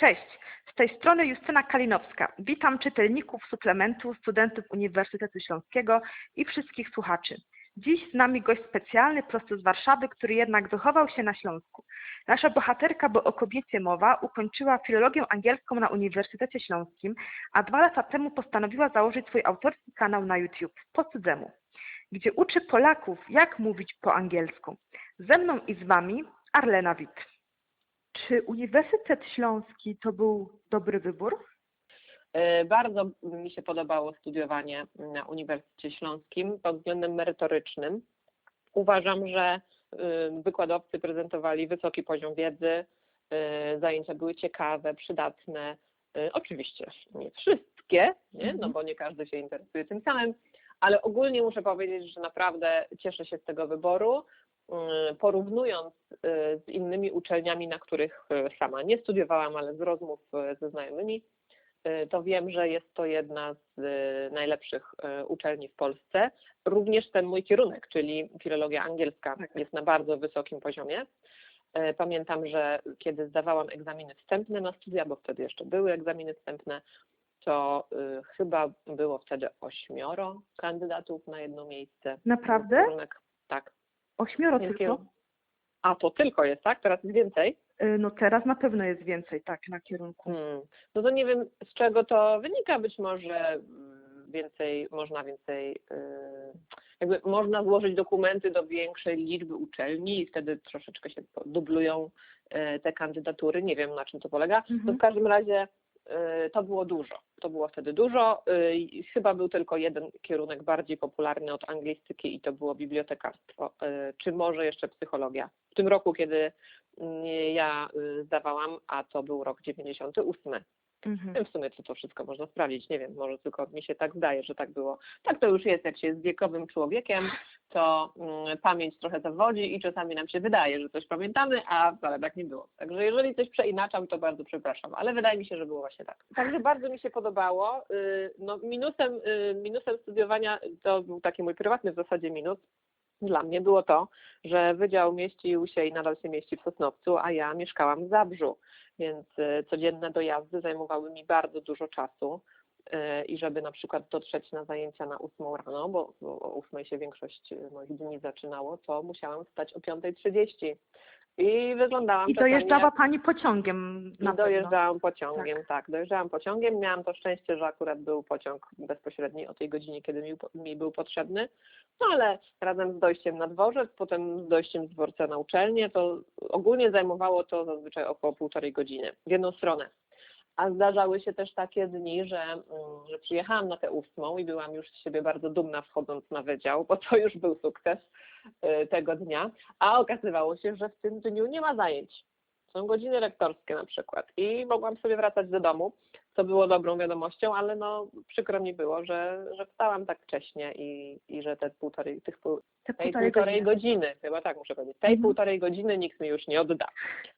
Cześć, z tej strony Justyna Kalinowska. Witam czytelników suplementu, studentów Uniwersytetu Śląskiego i wszystkich słuchaczy. Dziś z nami gość specjalny prosto z Warszawy, który jednak wychował się na Śląsku. Nasza bohaterka, bo o kobiecie mowa, ukończyła filologię angielską na Uniwersytecie Śląskim, a dwa lata temu postanowiła założyć swój autorski kanał na YouTube po cudzemu, gdzie uczy Polaków, jak mówić po angielsku. Ze mną i z Wami Arlena Wit. Czy Uniwersytet Śląski to był dobry wybór? E, Bardzo mi się podobało studiowanie na Uniwersytecie Śląskim pod względem merytorycznym. Uważam, że y, wykładowcy prezentowali wysoki poziom wiedzy, y, zajęcia były ciekawe, przydatne. Y, Oczywiście nie wszystkie, nie? no bo nie każdy się interesuje tym samym, ale ogólnie muszę powiedzieć, że naprawdę cieszę się z tego wyboru. Y, Porównując y, z innymi uczelniami, na których y, sama nie studiowałam, ale z rozmów ze znajomymi, to wiem, że jest to jedna z najlepszych uczelni w Polsce. Również ten mój kierunek, czyli filologia angielska, jest na bardzo wysokim poziomie. Pamiętam, że kiedy zdawałam egzaminy wstępne na studia, bo wtedy jeszcze były egzaminy wstępne, to chyba było wtedy ośmioro kandydatów na jedno miejsce. Naprawdę? Kierunek, tak. Ośmioro Więc tylko? A to tylko jest, tak? Teraz jest więcej? Y, No teraz na pewno jest więcej, tak, na kierunku. Hmm. No to nie wiem, z czego to wynika. Być może mm, więcej, można więcej, yy, jakby można złożyć dokumenty do większej liczby uczelni i wtedy troszeczkę się dublują yy, te kandydatury. Nie wiem, na czym to polega. Mhm. w każdym razie to było dużo. To było wtedy dużo. I Chyba był tylko jeden kierunek bardziej popularny od anglistyki i to było bibliotekarstwo, yy, czy może jeszcze psychologia. W tym roku, kiedy ja y, zdawałam, a to był rok 98. Mhm. W sumie to, to wszystko można sprawdzić, nie wiem, może tylko mi się tak zdaje, że tak było. Tak to już jest, jak się jest wiekowym człowiekiem, to mm, pamięć trochę zawodzi i czasami nam się wydaje, że coś pamiętamy, a wcale tak nie było. Także jeżeli coś przeinaczam, to bardzo przepraszam, ale wydaje mi się, że było właśnie tak. Także bardzo mi się podobało. Y, No, minusem, y, minusem studiowania to był taki mój prywatny w zasadzie minus, dla mnie było to, że wydział mieścił się i nadal się mieści w Sosnowcu, a ja mieszkałam w Zabrzu, więc y, codzienne dojazdy zajmowały mi bardzo dużo czasu y, i żeby na przykład dotrzeć na zajęcia na 8 rano, bo, o 8 się większość moich dni zaczynało, to musiałam wstać o 5.30 i wyglądałam I dojeżdżała. Pani pociągiem I na pewno. dojeżdżałam pociągiem, tak. dojeżdżałam pociągiem. Miałam to szczęście, że akurat był pociąg bezpośredni o tej godzinie, kiedy mi, mi był potrzebny. No ale razem z dojściem na dworzec, potem z dojściem z dworca na uczelnię, to ogólnie zajmowało to zazwyczaj około półtorej godziny w jedną stronę. A zdarzały się też takie dni, że, mm, że przyjechałam na tę ósmą i byłam już z siebie bardzo dumna wchodząc na wydział, bo to już był sukces tego dnia, a okazywało się, że w tym dniu nie ma zajęć. Są godziny lektorskie na przykład i mogłam sobie wracać do domu, co było dobrą wiadomością, ale no przykro mi było, że, że wstałam tak wcześnie i, i że te półtorej, tych pół, Te tej półtorej półtorej godziny. godziny, chyba tak muszę powiedzieć, tej Mhm. półtorej godziny nikt mi już nie odda,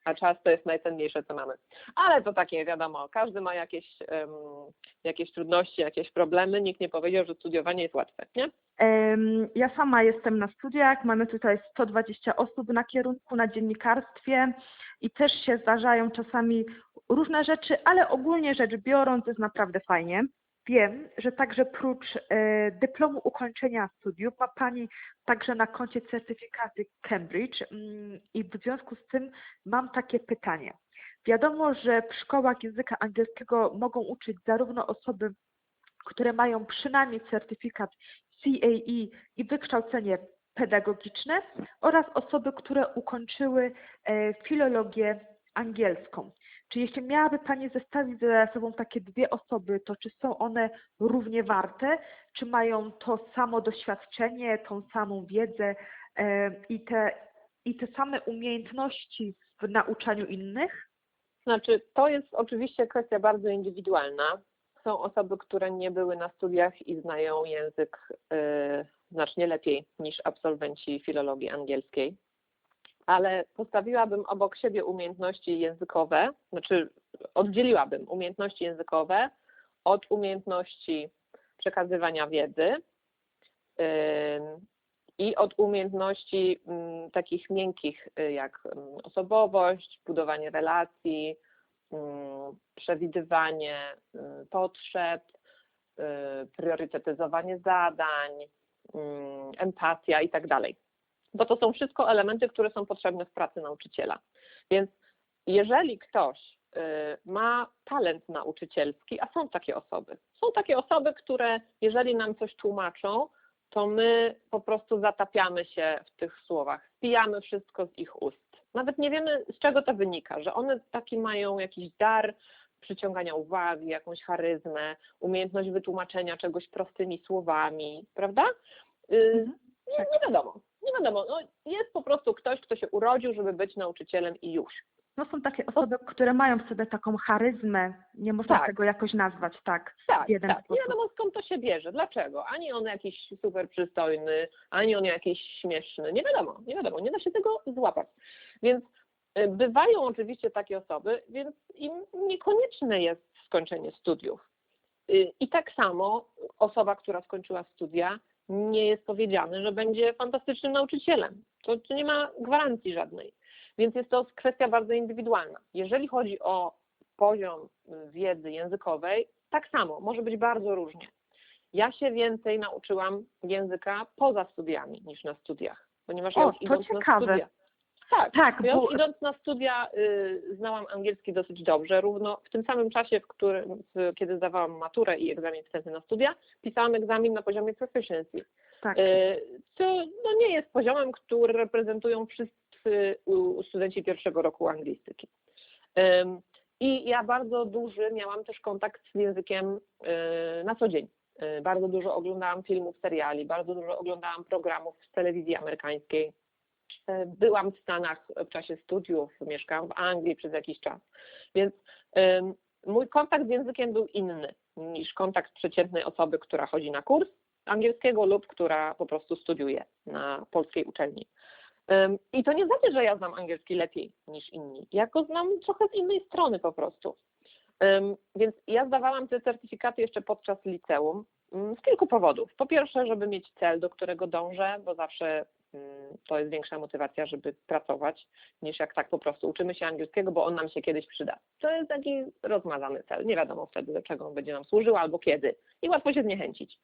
a czas to jest najcenniejsze, co mamy. Ale to takie wiadomo, każdy ma jakieś, em, jakieś trudności, jakieś problemy, nikt nie powiedział, że studiowanie jest łatwe, nie? Ja sama jestem na studiach, mamy tutaj 120 osób na kierunku, na dziennikarstwie i też się zdarzają czasami różne rzeczy, ale ogólnie rzecz biorąc jest naprawdę fajnie. Wiem, że także prócz e, dyplomu ukończenia studiów ma Pani także na koncie certyfikaty Cambridge mm, i w związku z tym mam takie pytanie. Wiadomo, że w szkołach języka angielskiego mogą uczyć zarówno osoby, które mają przynajmniej certyfikat CAE i wykształcenie pedagogiczne oraz osoby, które ukończyły e, filologię angielską. Czy jeśli miałaby Pani zestawić ze sobą takie dwie osoby, to czy są one równie warte, czy mają to samo doświadczenie, tą samą wiedzę e, i te, i te same umiejętności w nauczaniu innych? Znaczy, to jest oczywiście kwestia bardzo indywidualna. Są osoby, które nie były na studiach i znają język y, znacznie lepiej niż absolwenci filologii angielskiej. Ale postawiłabym obok siebie umiejętności językowe, znaczy oddzieliłabym umiejętności językowe od umiejętności przekazywania wiedzy i od umiejętności mm, takich miękkich, y, jak mm, osobowość, budowanie relacji, mm, przewidywanie y, potrzeb, y, priorytetyzowanie zadań, empatia i tak dalej. Bo to są wszystko elementy, które są potrzebne w pracy nauczyciela. Więc jeżeli ktoś y, ma talent nauczycielski, a są takie osoby, są takie osoby, które jeżeli nam coś tłumaczą, to my po prostu zatapiamy się w tych słowach, spijamy wszystko z ich ust. Nawet nie wiemy, z czego to wynika, że one taki mają jakiś dar przyciągania uwagi, jakąś charyzmę, umiejętność wytłumaczenia czegoś prostymi słowami, prawda? Y, Mhm. Nie, nie wiadomo, nie wiadomo. No, jest po prostu ktoś, kto się urodził, żeby być nauczycielem i już. No są takie osoby, które mają w sobie taką charyzmę, nie można Tak. tego jakoś nazwać, tak. Tak, jeden tak. Nie sposób. wiadomo skąd to się bierze, dlaczego. Ani on jakiś super przystojny, ani on jakiś śmieszny. Nie wiadomo, nie wiadomo, nie da się tego złapać. Więc y, bywają oczywiście takie osoby, więc im niekonieczne jest skończenie studiów. Y, I tak samo osoba, która skończyła studia, nie jest powiedziane, że będzie fantastycznym nauczycielem. To, to nie ma gwarancji żadnej. Więc jest to kwestia bardzo indywidualna. Jeżeli chodzi o poziom wiedzy językowej, tak samo, może być bardzo różnie. Ja się więcej nauczyłam języka poza studiami niż na studiach, ponieważ ja O, już to idąc ciekawe. na studia. Tak, Tak, ja bo idąc na studia y, znałam angielski dosyć dobrze. Równo w tym samym czasie, w którym, w, kiedy zdawałam maturę i egzamin wstępny na studia, pisałam egzamin na poziomie proficiency. tak. Y, co no, nie jest poziomem, który reprezentują wszyscy studenci pierwszego roku anglistyki. I ja bardzo duży miałam też kontakt z językiem y, na co dzień. Y, Bardzo dużo oglądałam filmów, seriali, bardzo dużo oglądałam programów z telewizji amerykańskiej. Y, Byłam w Stanach w czasie studiów, mieszkałam w Anglii przez jakiś czas. Więc mój kontakt z językiem był inny niż kontakt przeciętnej osoby, która chodzi na kurs angielskiego lub która po prostu studiuje na polskiej uczelni. I to nie znaczy, że ja znam angielski lepiej niż inni. Ja go znam trochę z innej strony po prostu. Więc ja zdawałam te certyfikaty jeszcze podczas liceum ym, z kilku powodów. Po pierwsze, żeby mieć cel, do którego dążę, bo zawsze to jest większa motywacja, żeby pracować, niż jak tak po prostu uczymy się angielskiego, bo on nam się kiedyś przyda. To jest taki rozmazany cel. Nie wiadomo wtedy, do czego on będzie nam służył albo kiedy. I łatwo się zniechęcić.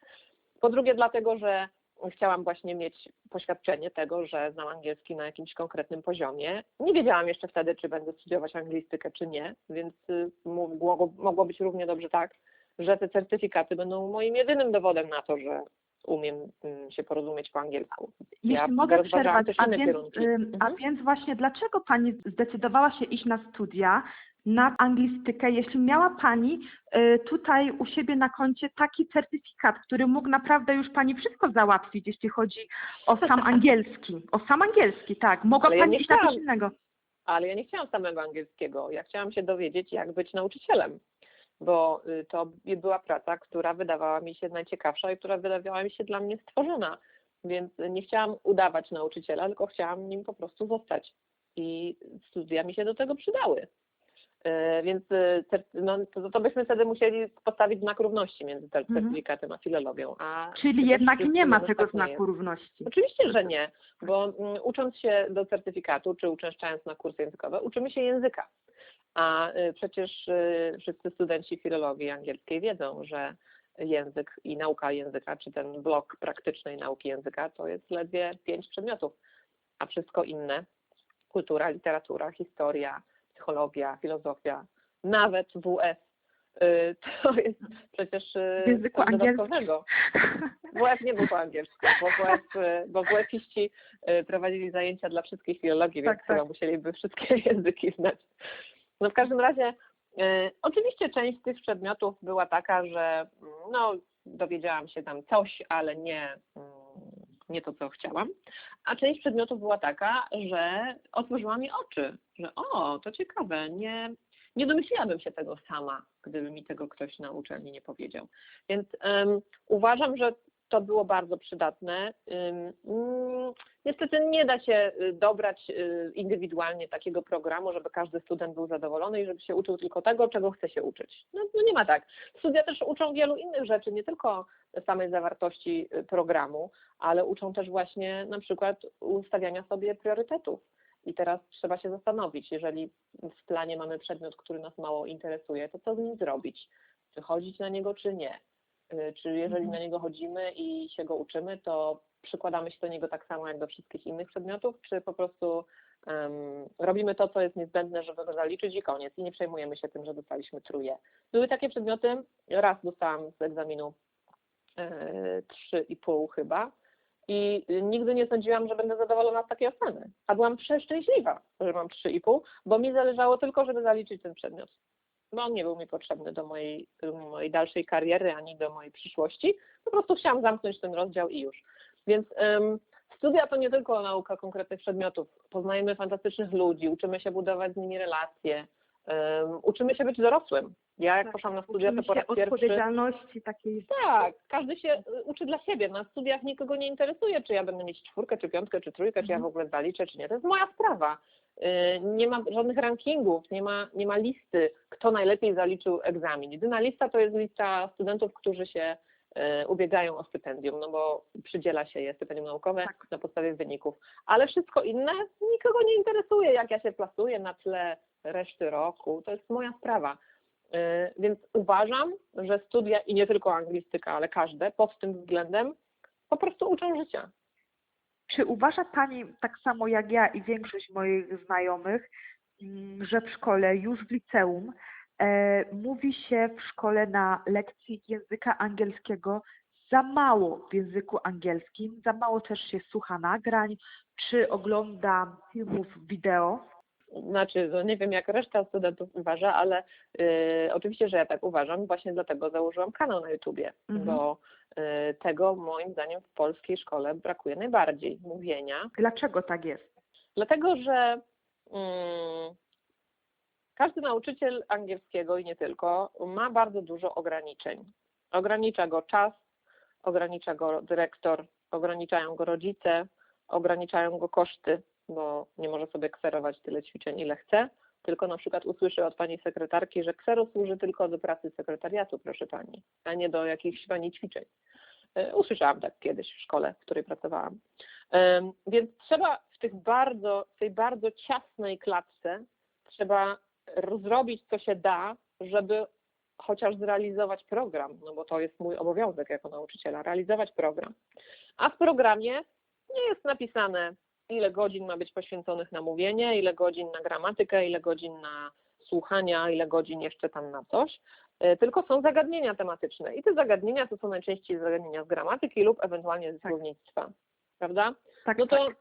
Po drugie, dlatego, że chciałam właśnie mieć poświadczenie tego, że znam angielski na jakimś konkretnym poziomie. Nie wiedziałam jeszcze wtedy, czy będę studiować anglistykę, czy nie, więc y, mogło, mogło być równie dobrze tak, że te certyfikaty będą moim jedynym dowodem na to, że umiem mm, się porozumieć po angielsku. Jeśli ja mogę przerwać, a więc, kierunki. a Mhm. więc właśnie dlaczego Pani zdecydowała się iść na studia na anglistykę, jeśli miała Pani y, tutaj u siebie na koncie taki certyfikat, który mógł naprawdę już Pani wszystko załatwić, jeśli chodzi o sam angielski. O sam angielski, tak. Mogła Ale ja Pani nie iść na coś innego. Ale ja nie chciałam samego angielskiego. Ja chciałam się dowiedzieć, jak być nauczycielem, bo y, to była praca, która wydawała mi się najciekawsza i która wydawała mi się dla mnie stworzona. Więc nie chciałam udawać nauczyciela, tylko chciałam nim po prostu zostać. I studia mi się do tego przydały. Y, Więc y, no, to, to byśmy wtedy musieli postawić znak równości między Mhm. certyfikatem a filologią. A Czyli jednak nie ma tego tak znaku równości. Oczywiście, że nie, bo mm, ucząc się do certyfikatu, czy uczęszczając na kursy językowe, uczymy się języka. A y, przecież y, wszyscy studenci filologii angielskiej wiedzą, że język i nauka języka, czy ten blok praktycznej nauki języka, to jest ledwie pięć przedmiotów, a wszystko inne, kultura, literatura, historia, psychologia, filozofia, nawet WF, y, to jest przecież W języku dodatkowego. WF nie był po angielsku, bo WF, bo WF-iści prowadzili zajęcia dla wszystkich filologii, więc Tak, chyba tak. musieliby wszystkie języki znać. No w każdym razie, y, oczywiście część tych przedmiotów była taka, że mm, no, dowiedziałam się tam coś, ale nie, mm, nie to, co chciałam. A część przedmiotów była taka, że otworzyła mi oczy, że o, to ciekawe, nie, nie domyśliłabym się tego sama, gdyby mi tego ktoś na uczelni nie powiedział. Więc em, uważam, że to było bardzo przydatne. Mm, Niestety nie da się y, dobrać y, indywidualnie takiego programu, żeby każdy student był zadowolony i żeby się uczył tylko tego, czego chce się uczyć. No, no nie ma tak. Studia też uczą wielu innych rzeczy, nie tylko samej zawartości y, programu, ale uczą też właśnie na przykład ustawiania sobie priorytetów I teraz trzeba się zastanowić, jeżeli w planie mamy przedmiot, który nas mało interesuje, to co z nim zrobić? Czy chodzić na niego, czy nie? Y, Czy jeżeli Mhm. na niego chodzimy i się go uczymy, to przykładamy się do niego tak samo jak do wszystkich innych przedmiotów, czy po prostu em, robimy to, co jest niezbędne, żeby go zaliczyć i koniec i nie przejmujemy się tym, że dostaliśmy truje. Były takie przedmioty, raz dostałam z egzaminu e, trzy i pół chyba i nigdy nie sądziłam, że będę zadowolona z takiej oceny, a byłam przeszczęśliwa, że mam trzy i pół, bo mi zależało tylko, żeby zaliczyć ten przedmiot. Bo on nie był mi potrzebny do mojej, do mojej dalszej kariery ani do mojej przyszłości. Po prostu chciałam zamknąć ten rozdział i już. Więc em, studia to nie tylko nauka konkretnych przedmiotów. Poznajemy fantastycznych ludzi, uczymy się budować z nimi relacje, em, uczymy się być dorosłym. Ja jak Tak, poszłam na studia, to po raz pierwszy... odpowiedzialności takiej Tak, każdy się y, uczy dla siebie. Na studiach nikogo nie interesuje, czy ja będę mieć czwórkę, czy piątkę, czy trójkę, czy ja w Mhm. ogóle zaliczę, czy nie. To jest moja sprawa. Y, Nie ma żadnych rankingów, nie ma, nie ma listy, kto najlepiej zaliczył egzamin. Jedyna lista to jest lista studentów, którzy się y, ubiegają o stypendium, no bo przydziela się je stypendium naukowe Tak. na podstawie wyników. Ale wszystko inne nikogo nie interesuje, jak ja się plasuję na tle reszty roku. To jest moja sprawa. Y, Więc uważam, że studia i nie tylko anglistyka, ale każde pod tym względem po prostu uczą życia. Czy uważa Pani tak samo jak ja i większość moich znajomych, mm, że w szkole, już w liceum, e, mówi się w szkole na lekcji języka angielskiego za mało w języku angielskim, za mało też się słucha nagrań, czy ogląda filmów wideo? Znaczy, no nie wiem jak reszta studentów uważa, ale y, oczywiście, że ja tak uważam, właśnie dlatego założyłam kanał na YouTubie, Mhm. bo y, tego moim zdaniem w polskiej szkole brakuje najbardziej, mówienia. Dlaczego tak jest? Dlatego, że mm, każdy nauczyciel angielskiego i nie tylko ma bardzo dużo ograniczeń. Ogranicza go czas, ogranicza go dyrektor, ograniczają go rodzice, ograniczają go koszty, bo nie może sobie kserować tyle ćwiczeń, ile chce, tylko na przykład usłyszy od pani sekretarki, że ksero służy tylko do pracy sekretariatu, proszę pani, a nie do jakichś pani ćwiczeń. E, Usłyszałam tak kiedyś w szkole, w której pracowałam. Em, Więc trzeba w tych bardzo, w tej bardzo ciasnej klatce trzeba zrobić co się da, żeby chociaż zrealizować program, no bo to jest mój obowiązek jako nauczyciela, realizować program. A w programie nie jest napisane, ile godzin ma być poświęconych na mówienie, ile godzin na gramatykę, ile godzin na słuchania, ile godzin jeszcze tam na coś, y, tylko są zagadnienia tematyczne. I te zagadnienia to są najczęściej zagadnienia z gramatyki lub ewentualnie ze Tak. słownictwa. Prawda? Tak, No to, tak.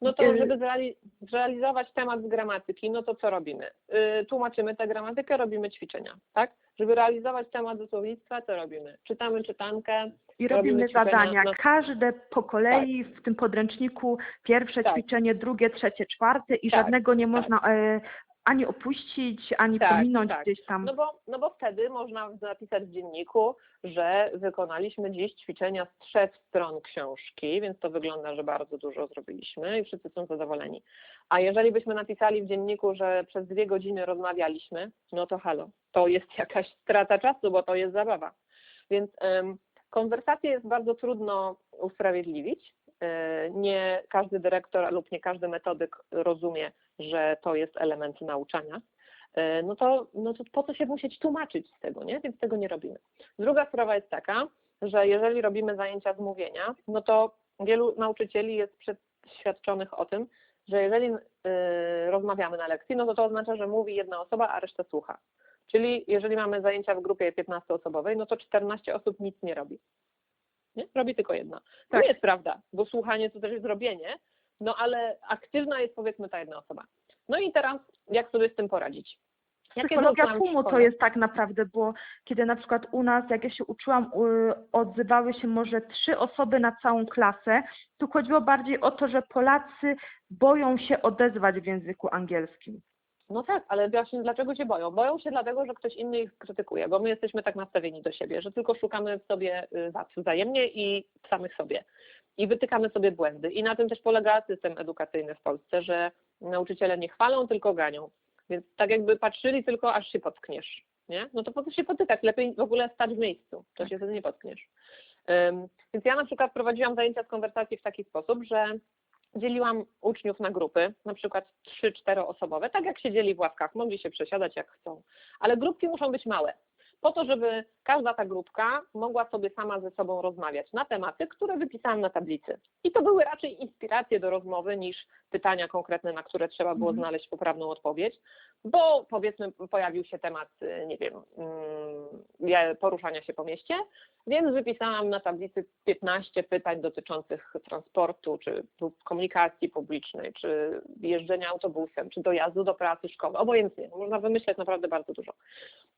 no to Y- żeby zreali- zrealizować temat z gramatyki, no to co robimy? Yy, tłumaczymy tę gramatykę, robimy ćwiczenia, tak? Żeby realizować temat ze słownictwa, co robimy? Czytamy czytankę, I robimy robimy zadania. Każde po kolei w tym podręczniku, pierwsze Tak. ćwiczenie, drugie, trzecie, czwarte i Tak, żadnego nie tak. można e, ani opuścić, ani Tak, pominąć tak. gdzieś tam. No bo, no bo wtedy można napisać w dzienniku, że wykonaliśmy dziś ćwiczenia z trzech stron książki, więc to wygląda, że bardzo dużo zrobiliśmy i wszyscy są zadowoleni. A jeżeli byśmy napisali w dzienniku, że przez dwie godziny rozmawialiśmy, no to halo, to jest jakaś strata czasu, bo to jest zabawa. Więc em, konwersację jest bardzo trudno usprawiedliwić. E, Nie każdy dyrektor lub nie każdy metodyk rozumie, że to jest element nauczania e, no to, no to po co się musieć tłumaczyć z tego, nie? Więc tego nie robimy. Druga sprawa jest taka, że jeżeli robimy zajęcia z mówienia, no to wielu nauczycieli jest przeświadczonych o tym, że jeżeli y, rozmawiamy na lekcji, no to to oznacza, że mówi jedna osoba, a reszta słucha. Czyli jeżeli mamy zajęcia w grupie 15-osobowej, no to 14 osób nic nie robi. Nie? Robi tylko jedna. To Tak. nie jest prawda, bo słuchanie to też jest robienie, no ale aktywna jest powiedzmy ta jedna osoba. No i teraz jak sobie z tym poradzić? Jak ja Psychologia tłumu to jest tak naprawdę, bo kiedy na przykład u nas, jak ja się uczyłam, y, odzywały się może trzy osoby na całą klasę, tu chodziło bardziej o to, że Polacy boją się odezwać w języku angielskim. No tak, ale właśnie dlaczego się boją? Boją się dlatego, że ktoś inny ich krytykuje, bo my jesteśmy tak nastawieni do siebie, że tylko szukamy w sobie y, wad wzajemnie i w samych sobie. I wytykamy sobie błędy. I na tym też polega system edukacyjny w Polsce, że nauczyciele nie chwalą, tylko ganią. Więc tak jakby patrzyli tylko, aż się potkniesz. Nie? No to po co się potykać? Lepiej w ogóle stać w miejscu, to się wtedy nie potkniesz. Ym, Więc ja na przykład prowadziłam zajęcia z konwersacji w taki sposób, że dzieliłam uczniów na grupy, na przykład 3-4 osobowe, tak jak siedzieli w ławkach, mogli się przesiadać jak chcą, ale grupki muszą być małe, po to, żeby każda ta grupka mogła sobie sama ze sobą rozmawiać na tematy, które wypisałam na tablicy. I to były raczej inspiracje do rozmowy niż pytania konkretne, na które trzeba było Mhm. znaleźć poprawną odpowiedź, bo powiedzmy pojawił się temat, y, nie wiem, mm, poruszania się po mieście, więc wypisałam na tablicy 15 pytań dotyczących transportu, czy komunikacji publicznej, czy jeżdżenia autobusem, czy dojazdu do pracy, szkoły, obojętnie. Można wymyśleć naprawdę bardzo dużo.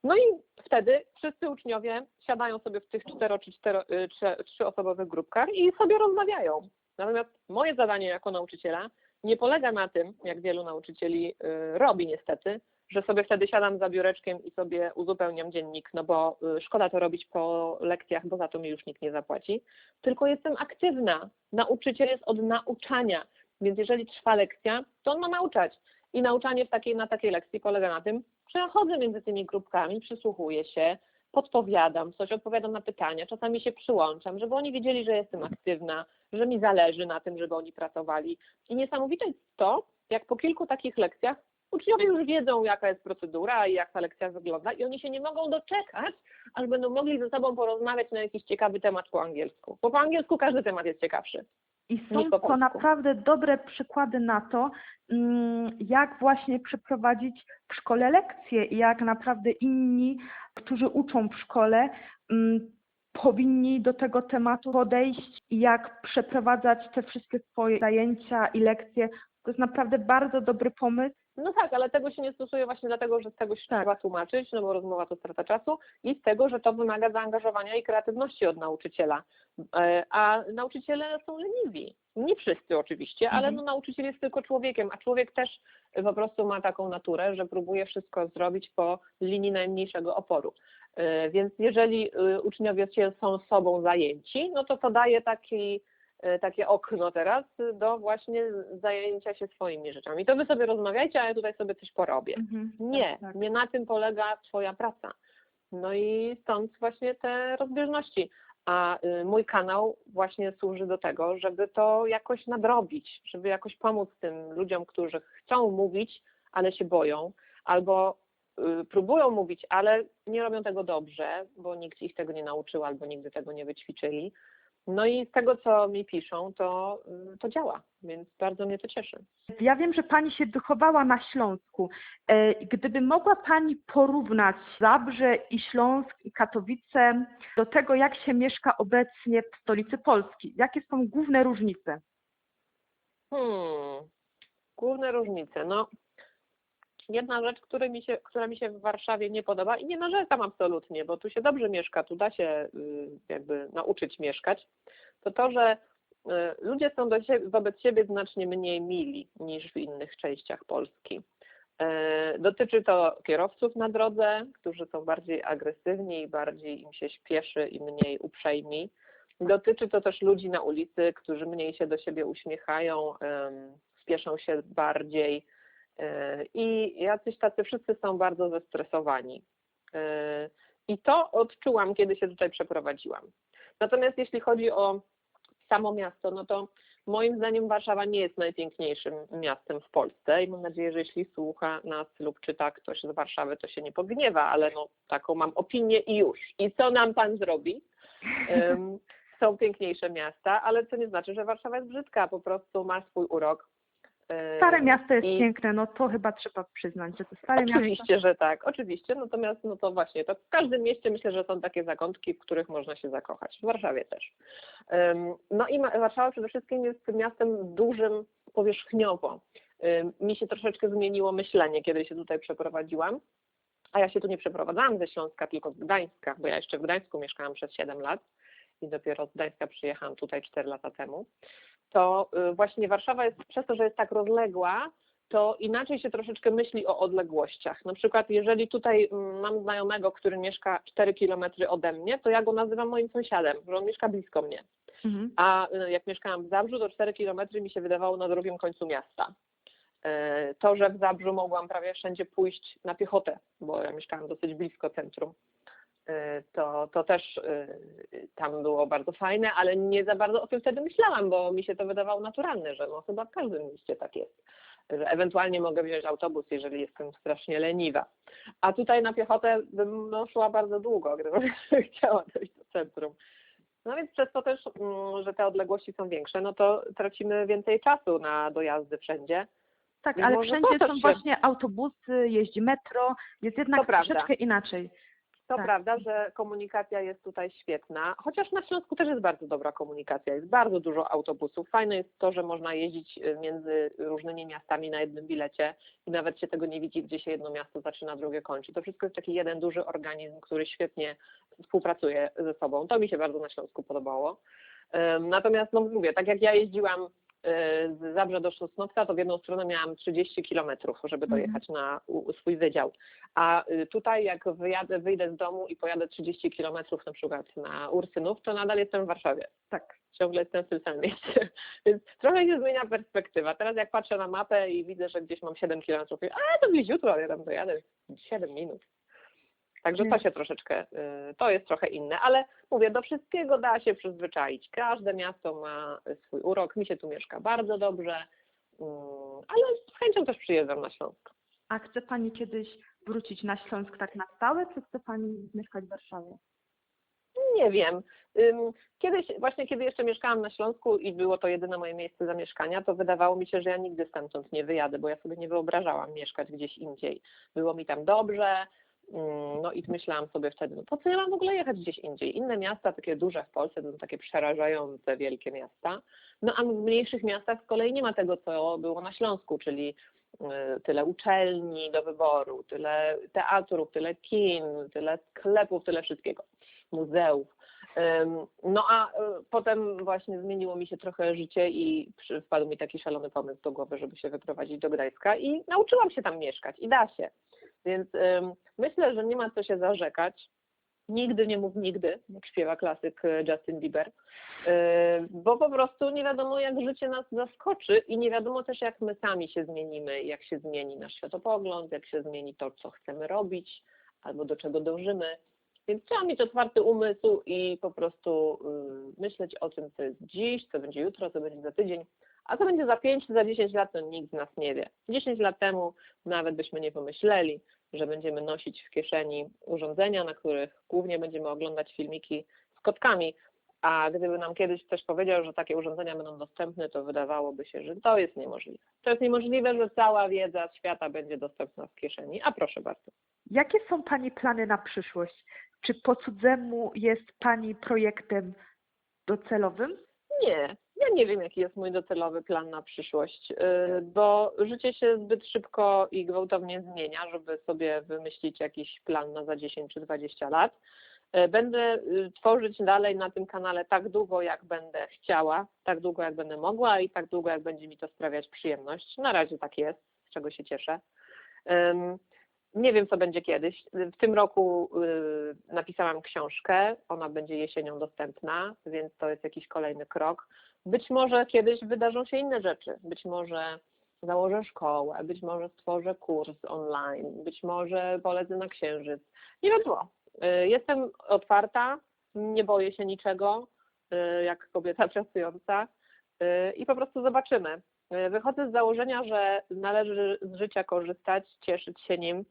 No i wtedy wszyscy uczniowie siadają sobie w tych cztero czy cztero, y, trzyosobowych grupkach i sobie rozmawiają. Natomiast moje zadanie jako nauczyciela nie polega na tym, jak wielu nauczycieli y, robi niestety, że sobie wtedy siadam za biureczkiem i sobie uzupełniam dziennik, no bo y, szkoda to robić po lekcjach, bo za to mi już nikt nie zapłaci, tylko jestem aktywna. Nauczyciel jest od nauczania, więc jeżeli trwa lekcja, to on ma nauczać. I nauczanie w takiej, na takiej lekcji polega na tym, że ja chodzę między tymi grupkami, przysłuchuję się, podpowiadam coś, odpowiadam na pytania, czasami się przyłączam, żeby oni wiedzieli, że jestem aktywna, że mi zależy na tym, żeby oni pracowali. I niesamowite jest to, jak po kilku takich lekcjach uczniowie już wiedzą, jaka jest procedura i jak ta lekcja wygląda i oni się nie mogą doczekać, aż będą mogli ze sobą porozmawiać na jakiś ciekawy temat po angielsku. Bo po angielsku każdy temat jest ciekawszy. I są to naprawdę dobre przykłady na to, mm, jak właśnie przeprowadzić w szkole lekcje i jak naprawdę inni, którzy uczą w szkole, mm, powinni do tego tematu podejść i jak przeprowadzać te wszystkie swoje zajęcia i lekcje. To jest naprawdę bardzo dobry pomysł. No tak, ale tego się nie stosuje właśnie dlatego, że z tego się Tak. trzeba tłumaczyć, no bo rozmowa to strata czasu i z tego, że to wymaga zaangażowania i kreatywności od nauczyciela. E, A nauczyciele są leniwi. Nie wszyscy oczywiście, ale Mhm. no nauczyciel jest tylko człowiekiem, a człowiek też po prostu ma taką naturę, że próbuje wszystko zrobić po linii najmniejszego oporu. E, Więc jeżeli y, uczniowie są sobą zajęci, no to to daje taki takie okno teraz do właśnie zajęcia się swoimi rzeczami. To wy sobie rozmawiajcie, a ja tutaj sobie coś porobię. Mhm. Nie, Tak, tak. nie na tym polega Twoja praca. No i stąd właśnie te rozbieżności. A y, mój kanał właśnie służy do tego, żeby to jakoś nadrobić, żeby jakoś pomóc tym ludziom, którzy chcą mówić, ale się boją, albo y, próbują mówić, ale nie robią tego dobrze, bo nikt ich tego nie nauczył, albo nigdy tego nie wyćwiczyli. No i z tego, co mi piszą, to, y, to działa, więc bardzo mnie to cieszy. Ja wiem, że Pani się wychowała na Śląsku. E, Gdyby mogła Pani porównać Zabrze i Śląsk i Katowice do tego, jak się mieszka obecnie w stolicy Polski, jakie są główne różnice? Hmm, główne różnice. No, jedna rzecz, która mi, się, która mi się w Warszawie nie podoba i nie narzekam absolutnie, bo tu się dobrze mieszka, tu da się y, jakby nauczyć mieszkać, to to, że y, ludzie są do siebie, wobec siebie znacznie mniej mili niż w innych częściach Polski. E, Dotyczy to kierowców na drodze, którzy są bardziej agresywni i bardziej im się śpieszy i mniej uprzejmi. Dotyczy to też ludzi na ulicy, którzy mniej się do siebie uśmiechają, spieszą się bardziej i jacyś tacy wszyscy są bardzo zestresowani. I to odczułam, kiedy się tutaj przeprowadziłam. Natomiast jeśli chodzi o samo miasto, no to moim zdaniem Warszawa nie jest najpiękniejszym miastem w Polsce i mam nadzieję, że jeśli słucha nas lub czyta ktoś z Warszawy, to się nie pogniewa, ale no taką mam opinię i już. I co nam pan zrobi? Są piękniejsze miasta, ale co nie znaczy, że Warszawa jest brzydka, po prostu ma swój urok. Stare miasto jest i- piękne, no to chyba trzeba przyznać, że to stare miasto. Oczywiście, że tak, oczywiście, natomiast no to właśnie, to w każdym mieście myślę, że są takie zakątki, w których można się zakochać. W Warszawie też. No i Warszawa przede wszystkim jest miastem dużym powierzchniowo. Mi się troszeczkę zmieniło myślenie, kiedy się tutaj przeprowadziłam, a ja się tu nie przeprowadzałam ze Śląska, tylko z Gdańska, bo ja jeszcze w Gdańsku mieszkałam przez 7 lat i dopiero z Gdańska przyjechałam tutaj 4 lata temu. To y, właśnie Warszawa jest, przez to, że jest tak rozległa, to inaczej się troszeczkę myśli o odległościach. Na przykład, jeżeli tutaj mm, mam znajomego, który mieszka 4 kilometry ode mnie, to ja go nazywam moim sąsiadem, że on mieszka blisko mnie. Mhm. A y, jak mieszkałam w Zabrzu, to 4 kilometry mi się wydawało na drugim końcu miasta. E, To, że w Zabrzu mogłam prawie wszędzie pójść na piechotę, bo ja mieszkałam dosyć blisko centrum. To, to też tam było bardzo fajne, ale nie za bardzo o tym wtedy myślałam, bo mi się to wydawało naturalne, że no chyba w każdym mieście tak jest że ewentualnie mogę wziąć autobus, jeżeli jestem strasznie leniwa. A tutaj na piechotę bym no, szła bardzo długo, gdybym chciała dojść do centrum. No więc przez to też, mm, że te odległości są większe, no to tracimy więcej czasu na dojazdy wszędzie. Tak, ale wszędzie są się- właśnie autobusy, jeździ metro, jest jednak To prawda. troszeczkę inaczej. To Tak. prawda, że komunikacja jest tutaj świetna, chociaż na Śląsku też jest bardzo dobra komunikacja, jest bardzo dużo autobusów. Fajne jest to, że można jeździć y, między różnymi miastami na jednym bilecie i nawet się tego nie widzi, gdzie się jedno miasto zaczyna, drugie kończy. To wszystko jest taki jeden duży organizm, który świetnie współpracuje ze sobą. To mi się bardzo na Śląsku podobało. Natomiast, no mówię, tak jak ja jeździłam z Zabrze do Sosnowca, to w jedną stronę miałam 30 kilometrów, żeby Mhm. dojechać na swój wydział. A y, tutaj jak wyjadę, wyjdę z domu i pojadę 30 kilometrów na przykład na Ursynów, to nadal jestem w Warszawie. Tak, ciągle jestem w tym samym mieście. Więc trochę się zmienia perspektywa. Teraz jak patrzę na mapę i widzę, że gdzieś mam 7 kilometrów, a to gdzieś jutro ja tam dojadę 7 minut. Także to Nie. się troszeczkę, y, to jest trochę inne, ale mówię, do wszystkiego da się przyzwyczaić. Każde miasto ma swój urok, mi się tu mieszka bardzo dobrze, mm, ale z chęcią też przyjeżdżam na Śląsk. A chce Pani kiedyś wrócić na Śląsk tak na stałe, czy chce Pani mieszkać w Warszawie? Nie wiem. Kiedyś, właśnie kiedy jeszcze mieszkałam na Śląsku i było to jedyne moje miejsce zamieszkania, to wydawało mi się, że ja nigdy stamtąd nie wyjadę, bo ja sobie nie wyobrażałam mieszkać gdzieś indziej. Było mi tam dobrze, no i myślałam sobie wtedy, no po co ja mam w ogóle jechać gdzieś indziej? Inne miasta, takie duże w Polsce, to są takie przerażające, wielkie miasta. No a w mniejszych miastach z kolei nie ma tego, co było na Śląsku, czyli y, tyle uczelni do wyboru, tyle teatrów, tyle kin, tyle sklepów, tyle wszystkiego, muzeów. No a y, potem właśnie zmieniło mi się trochę życie i wpadł mi taki szalony pomysł do głowy, żeby się wyprowadzić do Gdańska i nauczyłam się tam mieszkać i da się. Więc myślę, że nie ma co się zarzekać. Nigdy nie mów nigdy, jak śpiewa klasyk y, Justin Bieber, Yy, bo po prostu nie wiadomo, jak życie nas zaskoczy i nie wiadomo też, jak my sami się zmienimy, jak się zmieni nasz światopogląd, jak się zmieni to, co chcemy robić albo do czego dążymy. Więc trzeba mieć otwarty umysł i po prostu yy, myśleć o tym, co jest dziś, co będzie jutro, co będzie za tydzień, a co będzie za 5 czy za 10 lat, to nikt z nas nie wie. 10 lat temu nawet byśmy nie pomyśleli, że będziemy nosić w kieszeni urządzenia, na których głównie będziemy oglądać filmiki z kotkami, a gdyby nam kiedyś ktoś powiedział, że takie urządzenia będą dostępne, to wydawałoby się, że to jest niemożliwe. To jest niemożliwe, że cała wiedza świata będzie dostępna w kieszeni. A proszę bardzo. Jakie są Pani plany na przyszłość? Czy po cudzemu jest Pani projektem docelowym? Nie, ja nie wiem, jaki jest mój docelowy plan na przyszłość, yy, bo życie się zbyt szybko i gwałtownie zmienia, żeby sobie wymyślić jakiś plan na za 10 czy 20 lat. Yy, Będę yy, tworzyć dalej na tym kanale tak długo, jak będę chciała, tak długo, jak będę mogła i tak długo, jak będzie mi to sprawiać przyjemność. Na razie tak jest, z czego się cieszę. Nie wiem, co będzie kiedyś. W tym roku y, napisałam książkę, ona będzie jesienią dostępna, więc to jest jakiś kolejny krok. Być może kiedyś wydarzą się inne rzeczy. Być może założę szkołę, być może stworzę kurs online, być może polecę na księżyc. Nie wiadomo. Y, Jestem otwarta, nie boję się niczego, y, jak kobieta pracująca i po prostu zobaczymy. Wychodzę z założenia, że należy z życia korzystać, cieszyć się nim,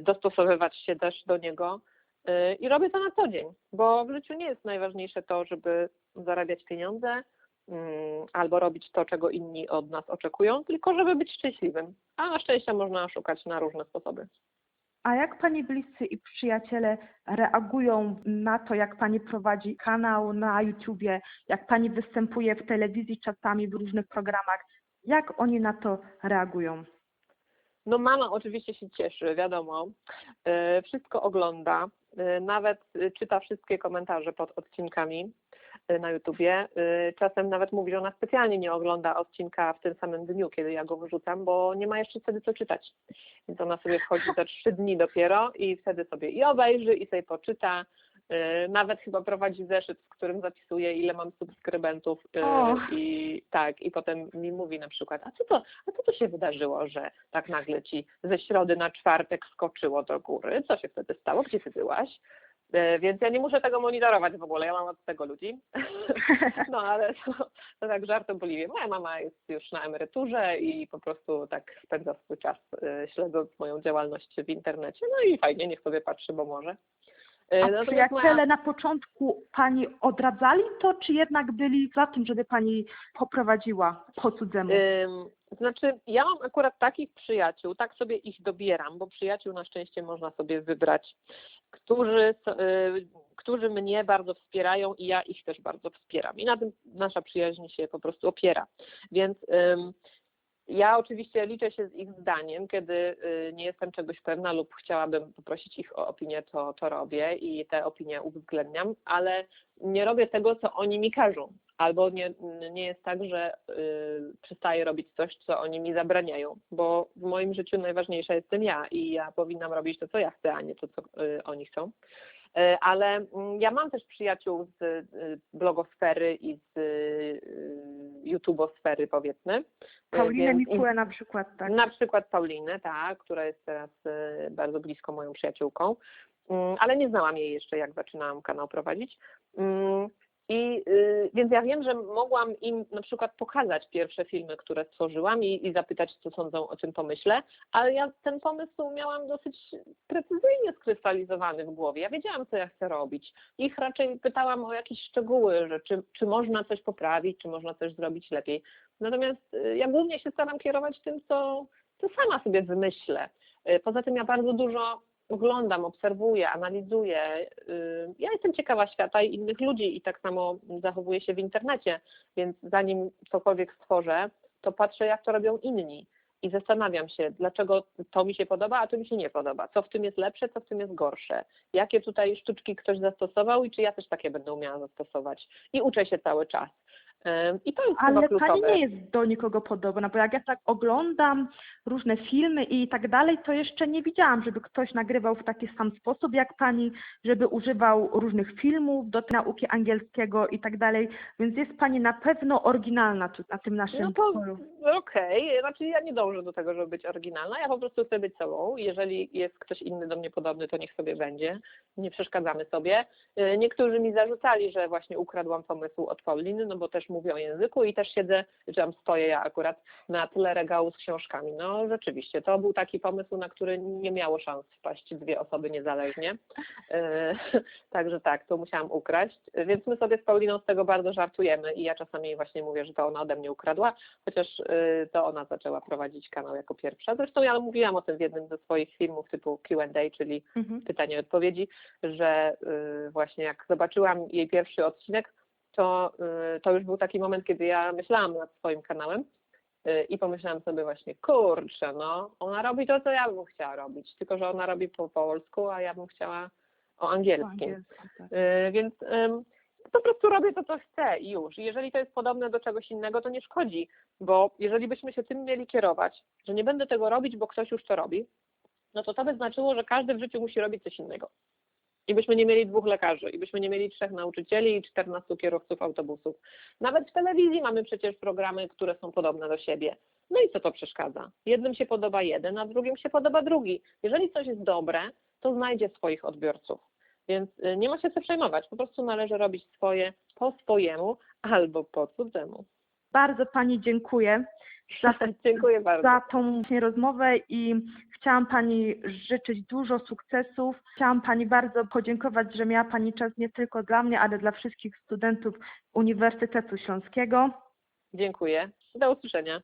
dostosowywać się też do niego y, i robię to na co dzień, bo w życiu nie jest najważniejsze to, żeby zarabiać pieniądze mm, albo robić to, czego inni od nas oczekują, tylko żeby być szczęśliwym. A na szczęście można szukać na różne sposoby. A jak Pani bliscy i przyjaciele reagują na to, jak Pani prowadzi kanał na YouTubie, jak Pani występuje w telewizji czasami w różnych programach? Jak oni na to reagują? No mama oczywiście się cieszy, wiadomo. E, Wszystko ogląda, e, nawet e, czyta wszystkie komentarze pod odcinkami na YouTubie. Czasem nawet mówi, że ona specjalnie nie ogląda odcinka w tym samym dniu, kiedy ja go wyrzucam, bo nie ma jeszcze wtedy co czytać. Więc ona sobie wchodzi za trzy dni dopiero i wtedy sobie i obejrzy, i sobie poczyta. E, Nawet chyba prowadzi zeszyt, w którym zapisuje, ile mam subskrybentów e, O. i tak, i potem mi mówi na przykład, a co to, a co to się wydarzyło, że tak nagle ci ze środy na czwartek skoczyło do góry? Co się wtedy stało? Gdzie ty byłaś? E, Więc ja nie muszę tego monitorować w ogóle, ja mam od tego ludzi. No ale to, to tak żartobliwie. Moja mama jest już na emeryturze i po prostu tak spędza swój czas śledząc moją działalność w internecie. No i fajnie, niech sobie patrzy, bo może. E, A natomiast przyjaciele moja- na początku Pani odradzali to, czy jednak byli za tym, żeby Pani poprowadziła po cudzemu? Ym, Znaczy, ja mam akurat takich przyjaciół, tak sobie ich dobieram, bo przyjaciół na szczęście można sobie wybrać, którzy, y, którzy mnie bardzo wspierają i ja ich też bardzo wspieram. I na tym nasza przyjaźń się po prostu opiera. Więc ja oczywiście liczę się z ich zdaniem, kiedy y, nie jestem czegoś pewna lub chciałabym poprosić ich o opinię, to, to robię i te opinie uwzględniam, ale nie robię tego, co oni mi każą. Albo nie, nie jest tak, że y, przestaję robić coś, co oni mi zabraniają, bo w moim życiu najważniejsza jestem ja i ja powinnam robić to, co ja chcę, a nie to, co y, oni chcą. Y, Ale mm, ja mam też przyjaciół z y, blogosfery i z y, YouTubosfery, powiedzmy. Paulinę więc- Mikułę na przykład, tak? na przykład Paulinę, tak, która jest teraz y, bardzo blisko moją przyjaciółką, Mm, ale nie znałam jej jeszcze, jak zaczynałam kanał prowadzić. I y, więc ja wiem, że mogłam im na przykład pokazać pierwsze filmy, które stworzyłam i, i zapytać, co sądzą o tym pomyśle, ale ja ten pomysł miałam dosyć precyzyjnie skrystalizowany w głowie. Ja wiedziałam, co ja chcę robić. Ich raczej pytałam o jakieś szczegóły, że czy, czy można coś poprawić, czy można coś zrobić lepiej. Natomiast y, ja głównie się staram kierować tym, co, co sama sobie wymyślę. Y, Poza tym ja bardzo dużo oglądam, obserwuję, analizuję. Y, Ja jestem ciekawa świata i innych ludzi i tak samo zachowuję się w internecie, więc zanim cokolwiek stworzę, to patrzę, jak to robią inni i zastanawiam się, dlaczego to mi się podoba, a to mi się nie podoba. Co w tym jest lepsze, co w tym jest gorsze. Jakie tutaj sztuczki ktoś zastosował i czy ja też takie będę umiała zastosować. I uczę się cały czas. I to jest Ale. Pani nie jest do nikogo podobna, bo jak ja tak oglądam różne filmy i tak dalej, to jeszcze nie widziałam, żeby ktoś nagrywał w taki sam sposób jak Pani, żeby używał różnych filmów do nauki angielskiego i tak dalej, więc jest Pani na pewno oryginalna tu, na tym naszym No to polu. okej, znaczy ja nie dążę do tego, żeby być oryginalna, ja po prostu chcę być sobą. Jeżeli jest ktoś inny do mnie podobny, to niech sobie będzie, nie przeszkadzamy sobie. Y, Niektórzy mi zarzucali, że właśnie ukradłam pomysł od Pauliny, no bo też mówię o języku i też siedzę, czy tam stoję ja akurat na tyle regału z książkami. No rzeczywiście, to był taki pomysł, na który nie miało szans wpaść dwie osoby niezależnie. Y, Także tak, to musiałam ukraść. Więc my sobie z Pauliną z tego bardzo żartujemy i ja czasami jej właśnie mówię, że to ona ode mnie ukradła, chociaż y, to ona zaczęła prowadzić kanał jako pierwsza. Zresztą ja mówiłam o tym w jednym ze swoich filmów typu Q&A, czyli Mhm. pytanie i odpowiedzi, że y, właśnie jak zobaczyłam jej pierwszy odcinek, to, y, to już był taki moment, kiedy ja myślałam nad swoim kanałem y, i pomyślałam sobie właśnie, kurczę, no, ona robi to, co ja bym chciała robić, tylko że ona robi po polsku, a ja bym chciała o angielskim. tak. Y, Więc po prostu robię to, co chcę i już. I jeżeli to jest podobne do czegoś innego, to nie szkodzi, bo jeżeli byśmy się tym mieli kierować, że nie będę tego robić, bo ktoś już to robi, no to to by znaczyło, że każdy w życiu musi robić coś innego. I byśmy nie mieli dwóch lekarzy, i byśmy nie mieli trzech nauczycieli i czternastu kierowców autobusów. Nawet w telewizji mamy przecież programy, które są podobne do siebie. No i co to przeszkadza? Jednym się podoba jeden, a drugim się podoba drugi. Jeżeli coś jest dobre, to znajdzie swoich odbiorców. Więc y, nie ma się co przejmować. Po prostu należy robić swoje po swojemu albo po cudzemu. Bardzo Pani dziękuję za, Dziękuję bardzo. za tą właśnie rozmowę i chciałam Pani życzyć dużo sukcesów. Chciałam Pani bardzo podziękować, że miała Pani czas nie tylko dla mnie, ale dla wszystkich studentów Uniwersytetu Śląskiego. Dziękuję. Do usłyszenia.